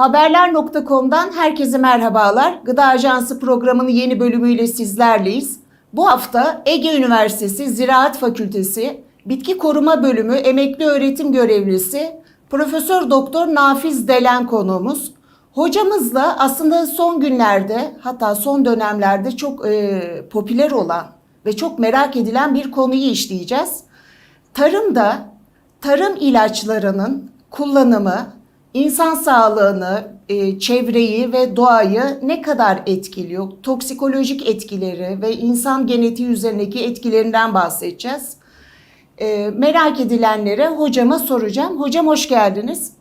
Haberler.com'dan herkese merhabalar. Gıda Ajansı programının yeni bölümüyle sizlerleyiz. Bu hafta Ege Üniversitesi Ziraat Fakültesi Bitki Koruma Bölümü emekli öğretim görevlisi Profesör Doktor Nafiz Delen konuğumuz. Hocamızla aslında son günlerde hatta son dönemlerde çok e, popüler olan ve çok merak edilen bir konuyu işleyeceğiz. Tarımda tarım ilaçlarının kullanımı insan sağlığını, e, çevreyi ve doğayı ne kadar etkiliyor? Toksikolojik etkileri ve insan genetiği üzerindeki etkilerinden bahsedeceğiz. E, merak edilenlere hocama soracağım. Hocam hoş geldiniz.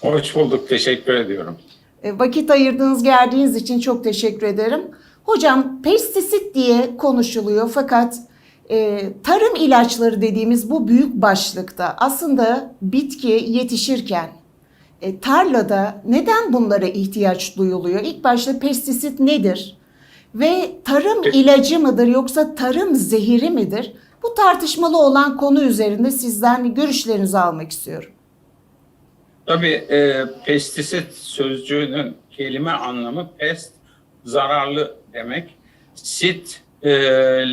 Hoş bulduk, teşekkür ediyorum. E, Vakit ayırdığınız geldiğiniz için çok teşekkür ederim. Hocam pestisit diye konuşuluyor fakat e, tarım ilaçları dediğimiz bu büyük başlıkta aslında bitki yetişirken e, tarlada neden bunlara ihtiyaç duyuluyor? İlk başta pestisit nedir? Ve tarım ilacı mıdır yoksa tarım zehiri midir? Bu tartışmalı olan konu üzerinde sizden görüşlerinizi almak istiyorum. Tabii e, pestisit sözcüğünün kelime anlamı pest, zararlı demek. Sit, e,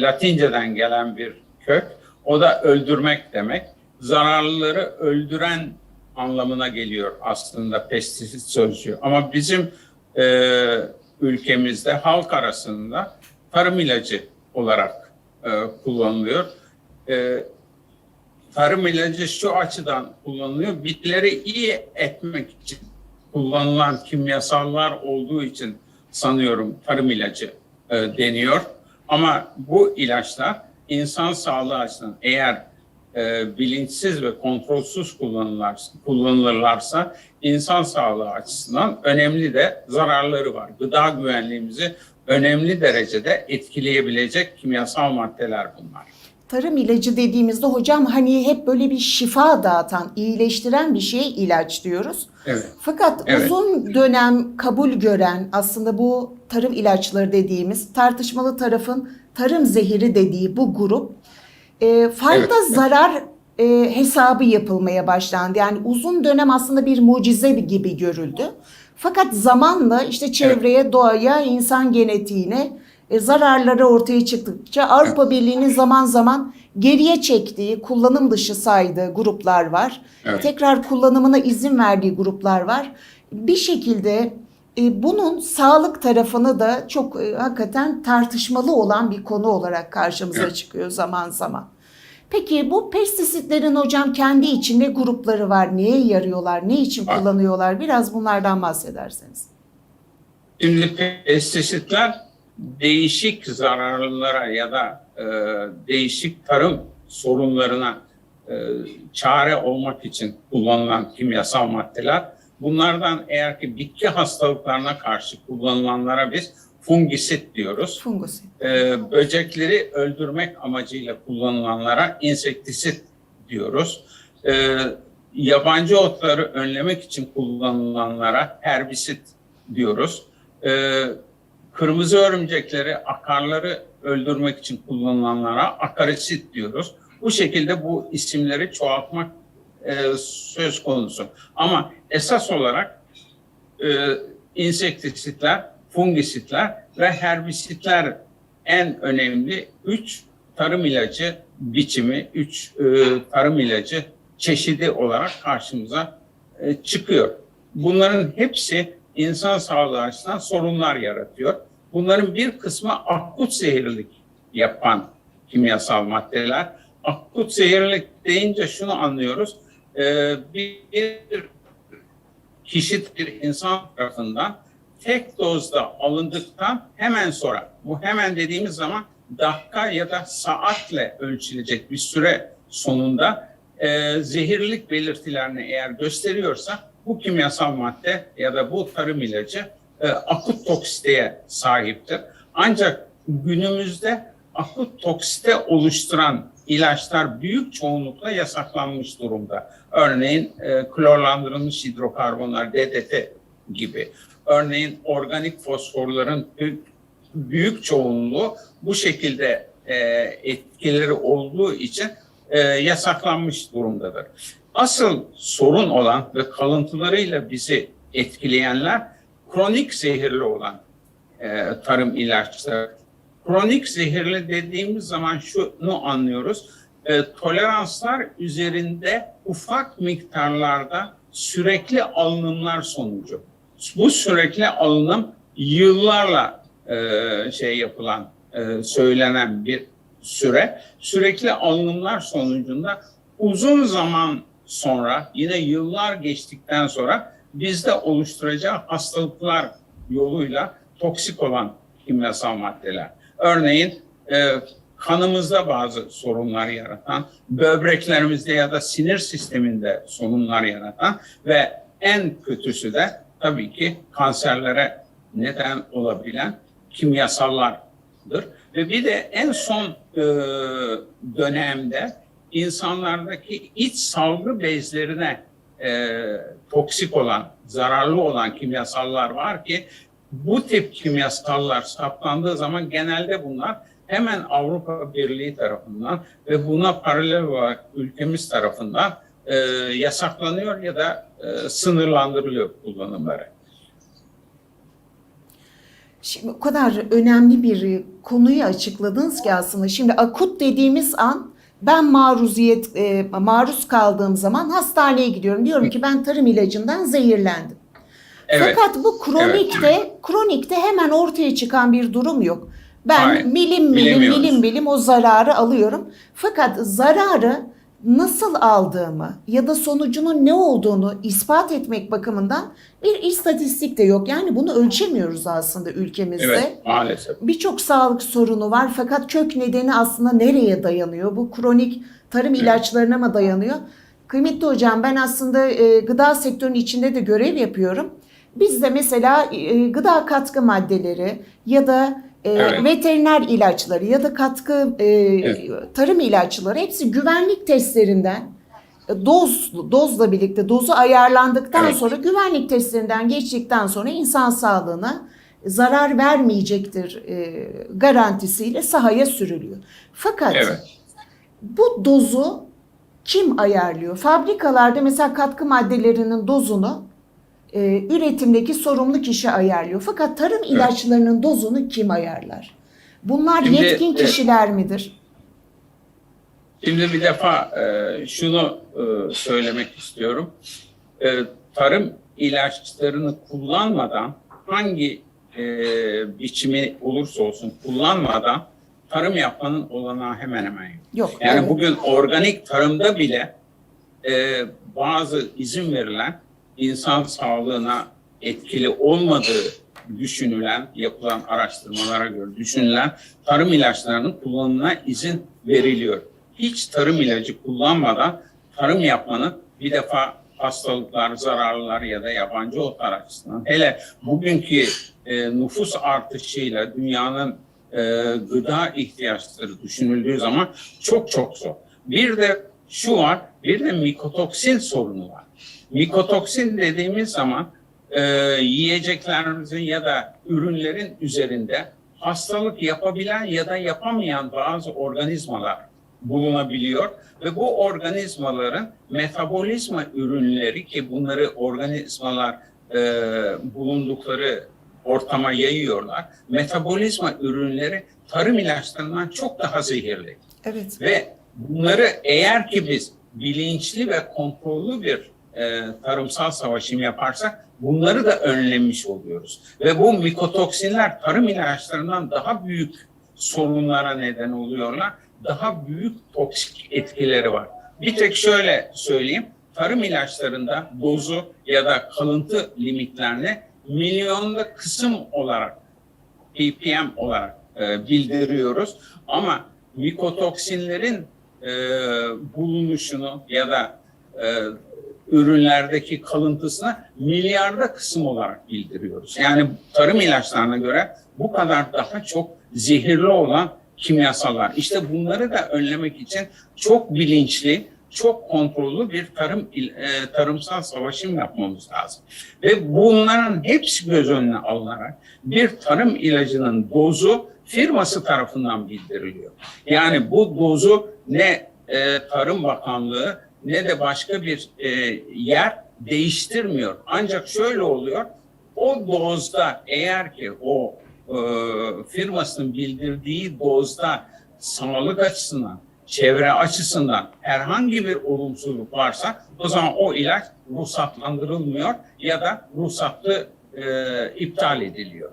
Latinceden gelen bir kök. O da öldürmek demek. Zararlıları öldüren anlamına geliyor aslında pestisit sözcüğü. Ama bizim e, ülkemizde halk arasında tarım ilacı olarak e, kullanılıyor. E, tarım ilacı şu açıdan kullanılıyor. Bitkileri iyi etmek için kullanılan kimyasallar olduğu için sanıyorum tarım ilacı e, deniyor. Ama bu ilaçlar insan sağlığı açısından eğer e, bilinçsiz ve kontrolsüz kullanırlarsa, kullanılırlarsa insan sağlığı açısından önemli de zararları var. Gıda güvenliğimizi önemli derecede etkileyebilecek kimyasal maddeler bunlar. Tarım ilacı dediğimizde hocam hani hep böyle bir şifa dağıtan, iyileştiren bir şeye ilaç diyoruz. Evet. Fakat Evet. uzun dönem kabul gören aslında bu tarım ilaçları dediğimiz tartışmalı tarafın tarım zehiri dediği bu grup e, fayda Evet. zarar e, hesabı yapılmaya başlandı. Yani uzun dönem aslında bir mucize gibi görüldü. Fakat zamanla işte çevreye, doğaya, insan genetiğine e, zararları ortaya çıktıkça Avrupa Birliği'nin zaman zaman geriye çektiği, kullanım dışı saydığı gruplar var. Evet. Tekrar kullanımına izin verdiği gruplar var. Bir şekilde bunun sağlık tarafını da çok e, hakikaten tartışmalı olan bir konu olarak karşımıza Evet. çıkıyor zaman zaman. Peki bu pestisitlerin hocam kendi içinde grupları var. Neye yarıyorlar? Ne için Var. kullanıyorlar? Biraz bunlardan bahsederseniz. Şimdi pestisitler değişik zararlılara ya da e, değişik tarım sorunlarına e, çare olmak için kullanılan kimyasal maddeler. Bunlardan eğer ki bitki hastalıklarına karşı kullanılanlara biz fungisit diyoruz. Fungusit. E, böcekleri öldürmek amacıyla kullanılanlara insektisit diyoruz. E, yabancı otları önlemek için kullanılanlara herbisit diyoruz. E, kırmızı örümcekleri, akarları öldürmek için kullanılanlara akarisit diyoruz. Bu şekilde bu isimleri çoğaltmak e, söz konusu. Ama esas olarak e, insektisitler, fungisitler ve herbisitler en önemli üç tarım ilacı biçimi, üç e, tarım ilacı çeşidi olarak karşımıza e, çıkıyor. Bunların hepsi insan sağlığı açısından sorunlar yaratıyor. Bunların bir kısmı akut zehirlilik yapan kimyasal maddeler. Akut zehirlilik deyince şunu anlıyoruz. E, bir, kişi bir insan tarafından tek dozda alındıktan hemen sonra, bu hemen dediğimiz zaman dakika ya da saatle ölçülecek bir süre sonunda e, zehirlilik belirtilerini eğer gösteriyorsa bu kimyasal madde ya da bu tarım ilacı e, akut toksiteye sahiptir. Ancak günümüzde akut toksite oluşturan ilaçlar büyük çoğunlukla yasaklanmış durumda. Örneğin e, klorlandırılmış hidrokarbonlar DDT gibi. Örneğin organik fosforların büyük, çoğunluğu bu şekilde e, etkileri olduğu için e, yasaklanmış durumdadır. Asıl sorun olan ve kalıntılarıyla bizi etkileyenler kronik zehirli olan e, tarım ilaçları. Kronik zehirli dediğimiz zaman şunu anlıyoruz. E, toleranslar üzerinde ufak miktarlarda sürekli alınımlar sonucu. Bu sürekli alınım yıllarla e, şey yapılan, e, söylenen bir süre. Sürekli alınımlar sonucunda uzun zaman sonra, yine yıllar geçtikten sonra bizde oluşturacağı hastalıklar yoluyla toksik olan kimyasal maddeler. Örneğin e, kanımızda bazı sorunlar yaratan, böbreklerimizde ya da sinir sisteminde sorunlar yaratan ve en kötüsü de tabii ki kanserlere neden olabilen kimyasallardır. Ve bir de en son e, dönemde insanlardaki iç salgı bezlerine e, toksik olan, zararlı olan kimyasallar var ki bu tip kimyasallar saptandığı zaman genelde bunlar hemen Avrupa Birliği tarafından ve buna paralel olarak ülkemiz tarafından e, yasaklanıyor ya da e, sınırlandırılıyor kullanımları. Şimdi o kadar önemli bir konuyu açıkladınız ki aslında. Şimdi akut dediğimiz an ben maruziyet e, maruz kaldığım zaman hastaneye gidiyorum. Diyorum ki ben tarım ilacından zehirlendim. Evet. Fakat bu kronikte kronikte hemen ortaya çıkan bir durum yok. Ben Hayır, milim milim milim milim o zararı alıyorum. Fakat zararı nasıl aldığımı ya da sonucunun ne olduğunu ispat etmek bakımından bir istatistik de yok. Yani bunu ölçemiyoruz aslında ülkemizde. Evet, maalesef. Birçok sağlık sorunu var fakat kök nedeni aslında nereye dayanıyor? Bu kronik tarım ilaçlarına mı dayanıyor? Kıymetli hocam ben aslında e, gıda sektörünün içinde de görev yapıyorum. Biz de mesela e, gıda katkı maddeleri ya da e, Evet. veteriner ilaçları ya da katkı e, tarım ilaçları hepsi güvenlik testlerinden e, doz dozla birlikte dozu ayarlandıktan Evet. sonra güvenlik testlerinden geçtikten sonra insan sağlığına zarar vermeyecektir e, garantisiyle sahaya sürülüyor. Fakat Evet. bu dozu kim ayarlıyor? Fabrikalarda mesela katkı maddelerinin dozunu e, üretimdeki sorumlu kişi ayarlıyor. Fakat tarım ilaçlarının dozunu kim ayarlar? Bunlar Şimdi, yetkin e, kişiler midir? Şimdi bir defa e, şunu e, söylemek istiyorum. E, tarım ilaçlarını kullanmadan hangi e, biçimi olursa olsun kullanmadan tarım yapmanın olanağı hemen hemen yok. Yok. Yani evet. bugün organik tarımda bile e, bazı izin verilen insan sağlığına etkili olmadığı düşünülen, yapılan araştırmalara göre düşünülen tarım ilaçlarının kullanımına izin veriliyor. Hiç tarım ilacı kullanmadan tarım yapmanın bir defa hastalıklar, zararlılar ya da yabancı otlar açısından hele bugünkü e, nüfus artışıyla dünyanın e, gıda ihtiyaçları düşünüldüğü zaman çok çok zor. Bir de şu var, bir de mikotoksin sorunu var. Mikotoksin dediğimiz zaman e, yiyeceklerimizin ya da ürünlerin üzerinde hastalık yapabilen ya da yapamayan bazı organizmalar bulunabiliyor ve bu organizmaların metabolizma ürünleri ki bunları organizmalar e, bulundukları ortama yayıyorlar. Metabolizma ürünleri tarım ilaçlarından çok daha zehirli. Evet. Ve bunları eğer ki biz bilinçli ve kontrollü bir e, tarımsal savaşım yaparsak bunları da önlemiş oluyoruz. Ve bu mikotoksinler tarım ilaçlarından daha büyük sorunlara neden oluyorlar. Daha büyük toksik etkileri var. Bir tek şöyle söyleyeyim. Tarım ilaçlarında dozu ya da kalıntı limitlerini milyonda kısım olarak ppm olarak e, bildiriyoruz. Ama mikotoksinlerin e, bulunuşunu ya da e, ürünlerdeki kalıntısını milyarda kısım olarak bildiriyoruz. Yani tarım ilaçlarına göre bu kadar daha çok zehirli olan kimyasallar. İşte bunları da önlemek için çok bilinçli, çok kontrollü bir tarım e, tarımsal savaşım yapmamız lazım. Ve bunların hepsi göz önüne alınarak bir tarım ilacının dozu firması tarafından bildiriliyor. Yani bu dozu ne e, Tarım Bakanlığı ne de başka bir e, yer değiştirmiyor. Ancak şöyle oluyor. O dozda eğer ki o e, firmasının bildirdiği dozda sağlık açısından, çevre açısından herhangi bir olumsuzluk varsa o zaman o ilaç ruhsatlandırılmıyor ya da ruhsatlı e, iptal ediliyor.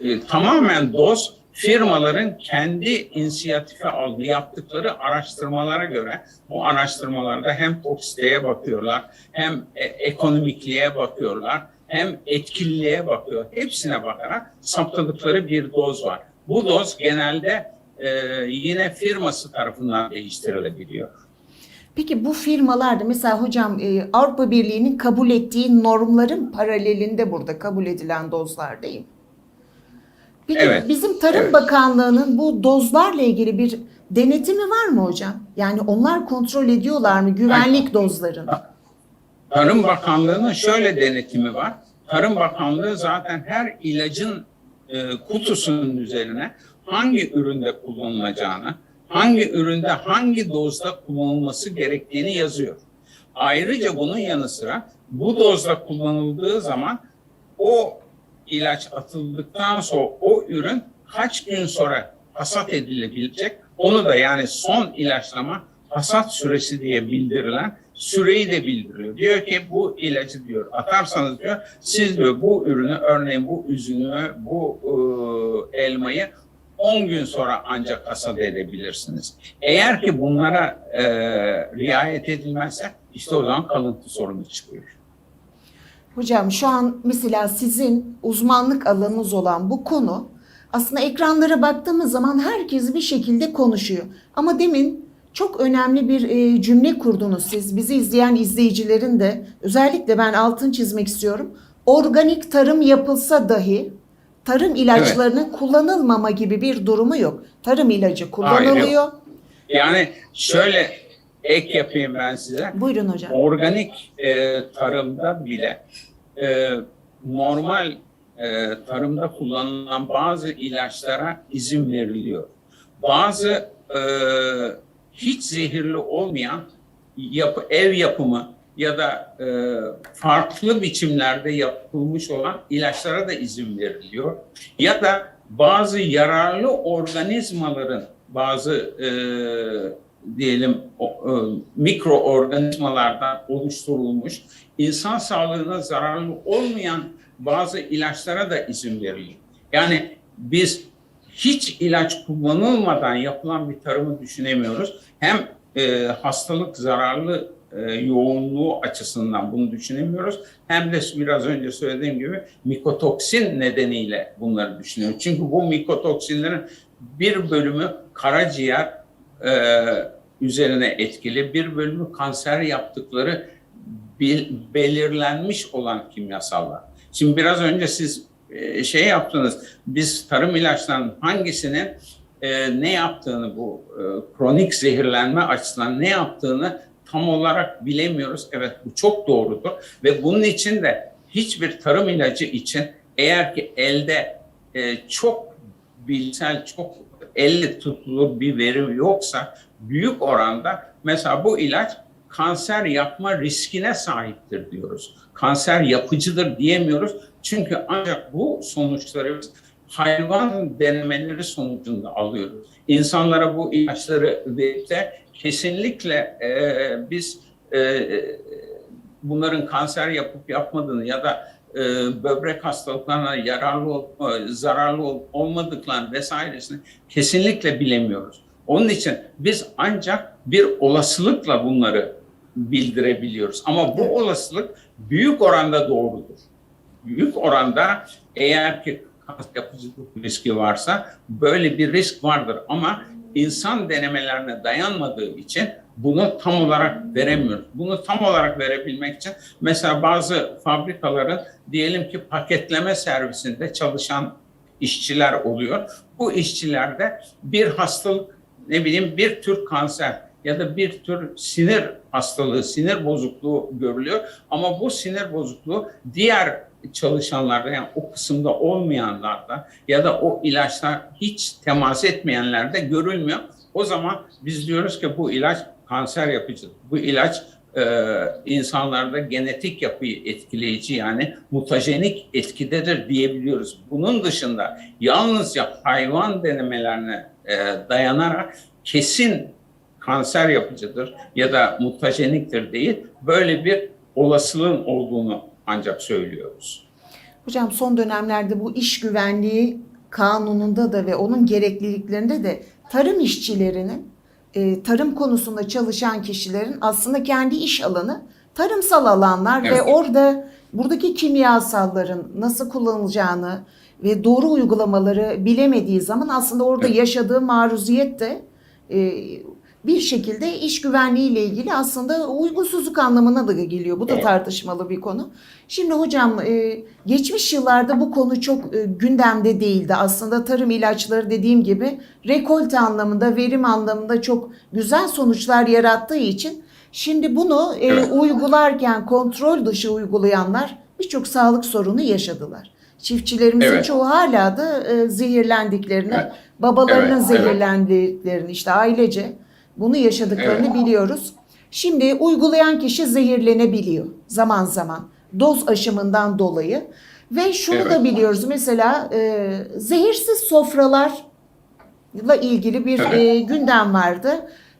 E, tamamen doz firmaların kendi inisiyatife aldığı yaptıkları araştırmalara göre bu araştırmalarda hem toksiteye bakıyorlar hem e, ekonomikliğe bakıyorlar hem etkililiğe bakıyor. Hepsine bakarak saptadıkları bir doz var. Bu doz genelde e, yine firması tarafından değiştirilebiliyor. Peki bu firmalarda mesela hocam e, Avrupa Birliği'nin kabul ettiği normların paralelinde burada kabul edilen dozlar değil mi? Peki Evet, bizim Tarım evet. Bakanlığı'nın bu dozlarla ilgili bir denetimi var mı hocam? Yani onlar kontrol ediyorlar mı güvenlik dozlarını? Tarım Bakanlığı'nın şöyle denetimi var. Tarım Bakanlığı zaten her ilacın e, kutusunun üzerine hangi üründe kullanılacağını, hangi üründe hangi dozda kullanılması gerektiğini yazıyor. Ayrıca bunun yanı sıra bu dozda kullanıldığı zaman o ilaç atıldıktan sonra o ürün kaç gün sonra hasat edilebilecek onu da yani son ilaçlama hasat süresi diye bildirilen süreyi de bildiriyor. Diyor ki bu ilacı diyor atarsanız diyor siz diyor bu ürünü örneğin bu üzümü bu e, elmayı 10 gün sonra ancak hasat edebilirsiniz. Eğer ki bunlara e, riayet edilmezse işte o zaman kalıntı sorunu çıkıyor. Hocam şu an mesela sizin uzmanlık alanınız olan bu konu aslında ekranlara baktığımız zaman herkes bir şekilde konuşuyor. Ama demin çok önemli bir e, cümle kurdunuz siz. Bizi izleyen izleyicilerin de özellikle ben altın çizmek istiyorum. Organik tarım yapılsa dahi tarım ilaçlarının kullanılmama gibi bir durumu yok. Tarım ilacı kullanılıyor. Yani şöyle ek yapayım ben size. Buyurun hocam. Organik e, tarımda bile e, normal e, tarımda kullanılan bazı ilaçlara izin veriliyor. Bazı e, hiç zehirli olmayan yapı, ev yapımı ya da e, farklı biçimlerde yapılmış olan ilaçlara da izin veriliyor. Ya da bazı yararlı organizmaların bazı e, diyelim o, e, mikroorganizmalardan oluşturulmuş insan sağlığına zararlı olmayan bazı ilaçlara da izin veriliyor. Yani biz hiç ilaç kullanılmadan yapılan bir tarımı düşünemiyoruz. Hem e, hastalık zararlı e, yoğunluğu açısından bunu düşünemiyoruz. Hem de biraz önce söylediğim gibi mikotoksin nedeniyle bunları düşünüyoruz. Çünkü bu mikotoksinlerin bir bölümü karaciğer e, üzerine etkili, bir bölümü kanser yaptıkları belirlenmiş olan kimyasallar. Şimdi biraz önce siz e, şey yaptınız, biz tarım ilaçlarının hangisinin e, ne yaptığını bu e, kronik zehirlenme açısından ne yaptığını tam olarak bilemiyoruz. Evet bu çok doğrudur ve bunun için de hiçbir tarım ilacı için eğer ki elde e, çok bilsel, çok elle tutulur bir veri yoksa büyük oranda mesela bu ilaç kanser yapma riskine sahiptir diyoruz. Kanser yapıcıdır diyemiyoruz. Çünkü ancak bu sonuçları hayvan denemeleri sonucunda alıyoruz. İnsanlara bu ilaçları verip de kesinlikle e, biz e, bunların kanser yapıp yapmadığını ya da e, böbrek hastalıklarına yararlı olup, e, zararlı olup olmadıklarını vesairesini kesinlikle bilemiyoruz. Onun için biz ancak bir olasılıkla bunları bildirebiliyoruz. Ama bu olasılık büyük oranda doğrudur. Büyük oranda eğer ki kanser yapıcılık riski varsa böyle bir risk vardır. Ama insan denemelerine dayanmadığı için bunu tam olarak veremiyoruz. Bunu tam olarak verebilmek için mesela bazı fabrikaların diyelim ki paketleme servisinde çalışan işçiler oluyor. Bu işçilerde bir hastalık ne bileyim bir tür kanser ya da bir tür sinir hastalığı, sinir bozukluğu görülüyor. Ama bu sinir bozukluğu diğer çalışanlarda yani o kısımda olmayanlarda ya da o ilaçlar hiç temas etmeyenlerde görülmüyor. O zaman biz diyoruz ki bu ilaç kanser yapıcı, bu ilaç e, insanlarda genetik yapıyı etkileyici yani mutajenik etkidedir diyebiliyoruz. Bunun dışında yalnızca hayvan denemelerine e, dayanarak kesin kanser yapıcıdır ya da mutajeniktir değil böyle bir olasılığın olduğunu ancak söylüyoruz. Hocam son dönemlerde bu iş güvenliği kanununda da ve onun gerekliliklerinde de tarım işçilerinin, e, tarım konusunda çalışan kişilerin aslında kendi iş alanı tarımsal alanlar ve Evet. orada buradaki kimyasalların nasıl kullanılacağını ve doğru uygulamaları bilemediği zaman aslında orada Evet. yaşadığı maruziyet de e, bir şekilde iş güvenliği ile ilgili aslında uygunsuzluk anlamına da geliyor. Bu da Evet. tartışmalı bir konu. Şimdi hocam e, geçmiş yıllarda bu konu çok e, gündemde değildi. Aslında tarım ilaçları dediğim gibi rekolte anlamında, verim anlamında çok güzel sonuçlar yarattığı için şimdi bunu e, Evet. uygularken kontrol dışı uygulayanlar birçok sağlık sorunu yaşadılar. Çiftçilerimizin Evet. çoğu hala da zehirlendiklerini, Evet. babalarının evet. zehirlendiklerini işte ailece bunu yaşadıklarını biliyoruz. Şimdi uygulayan kişi zehirlenebiliyor zaman zaman doz aşımından dolayı ve şunu da Evet. biliyoruz mesela e, zehirsiz sofralarla ilgili bir Evet. e, gündem vardı.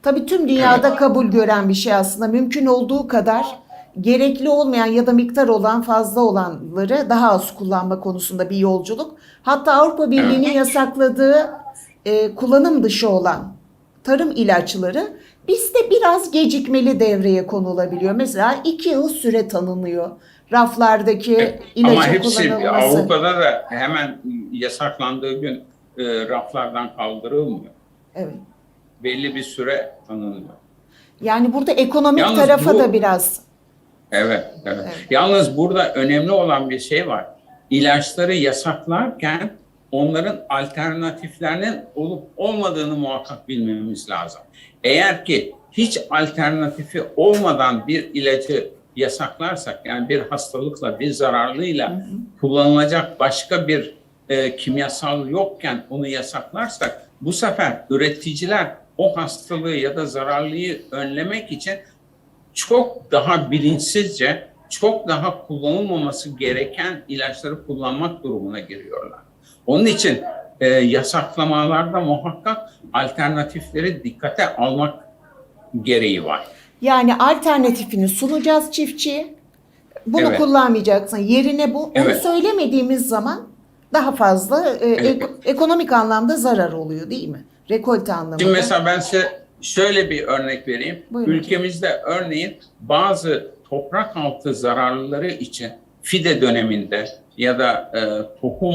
Tabii tüm dünyada kabul gören bir şey aslında mümkün olduğu kadar gerekli olmayan ya da miktar olan fazla olanları daha az kullanma konusunda bir yolculuk. Hatta Avrupa Birliği'nin yasakladığı e, kullanım dışı olan tarım ilaçları bizde biraz gecikmeli devreye konulabiliyor. Mesela iki yıl süre tanınıyor raflardaki ilacın Ama hepsi. Avrupa'da da hemen yasaklandığı gün e, raflardan kaldırılmıyor. Evet. Belli bir süre tanınıyor. Yani burada ekonomik Yalnız tarafa bu- da biraz Evet, evet, Evet. Yalnız burada önemli olan bir şey var. İlaçları yasaklarken onların alternatiflerinin olup olmadığını muhakkak bilmemiz lazım. Eğer ki hiç alternatifi olmadan bir ilacı yasaklarsak yani bir hastalıkla bir zararlıyla kullanılacak başka bir e, kimyasal yokken onu yasaklarsak bu sefer üreticiler o hastalığı ya da zararlıyı önlemek için çok daha bilinçsizce, çok daha kullanılmaması gereken ilaçları kullanmak durumuna giriyorlar. Onun için e, yasaklamalarda muhakkak alternatifleri dikkate almak gereği var. yani alternatifini sunacağız çiftçiye. Bunu Evet. kullanmayacaksın. Yerine bu. Onu Evet. söylemediğimiz zaman daha fazla e, Evet. ek- ekonomik anlamda zarar oluyor değil mi? Rekolte anlamında. Şimdi mesela ben size şöyle bir örnek vereyim. Buyurun. Ülkemizde örneğin bazı toprak altı zararlıları için fide döneminde ya da e, tohum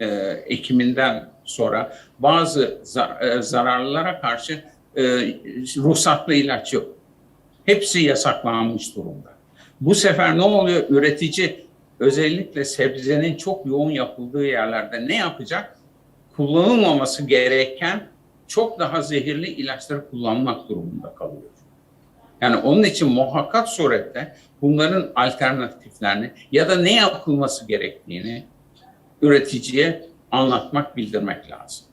e, ekiminden sonra bazı za- e, zararlılara karşı e, ruhsatlı ilaç yok. Hepsi yasaklanmış durumda. Bu sefer ne oluyor? Üretici özellikle sebzenin çok yoğun yapıldığı yerlerde ne yapacak? Kullanılmaması gereken çok daha zehirli ilaçları kullanmak durumunda kalıyor. Yani onun için muhakkak surette bunların alternatiflerini ya da ne yapılması gerektiğini üreticiye anlatmak, bildirmek lazım.